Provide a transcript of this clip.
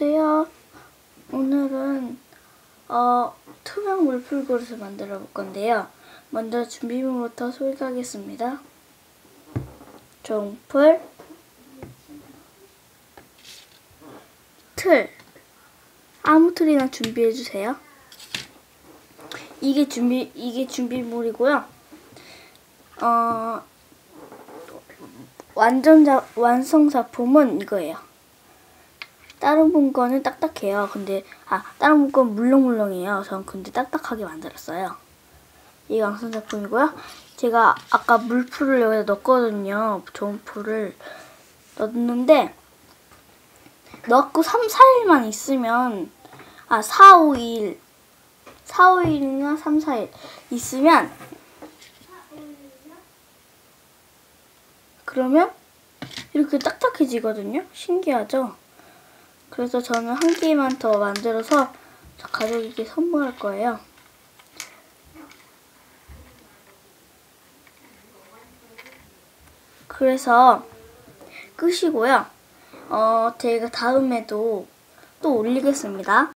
안녕하세요. 오늘은 어, 투명 물풀 그릇을 만들어 볼 건데요. 먼저 준비물부터 소개하겠습니다. 종풀, 틀, 아무 틀이나 준비해 주세요. 이게 준비 이게 준비물이고요. 어 완전 자, 완성 작품은 이거예요. 다른 분 거는 딱딱해요. 근데 아 다른 분 건 물렁물렁해요. 전 근데 딱딱하게 만들었어요. 이 완성 작품이고요. 제가 아까 물풀을 여기다 넣었거든요. 좋은 풀을 넣었는데 넣고 3, 4일만 있으면 아 4, 5일 4, 5일이나 3, 4일 있으면 그러면 이렇게 딱딱해지거든요. 신기하죠? 그래서 저는 한 개만 더 만들어서 저 가족에게 선물할 거예요. 그래서 끄시고요. 어, 제가 다음에도 또 올리겠습니다.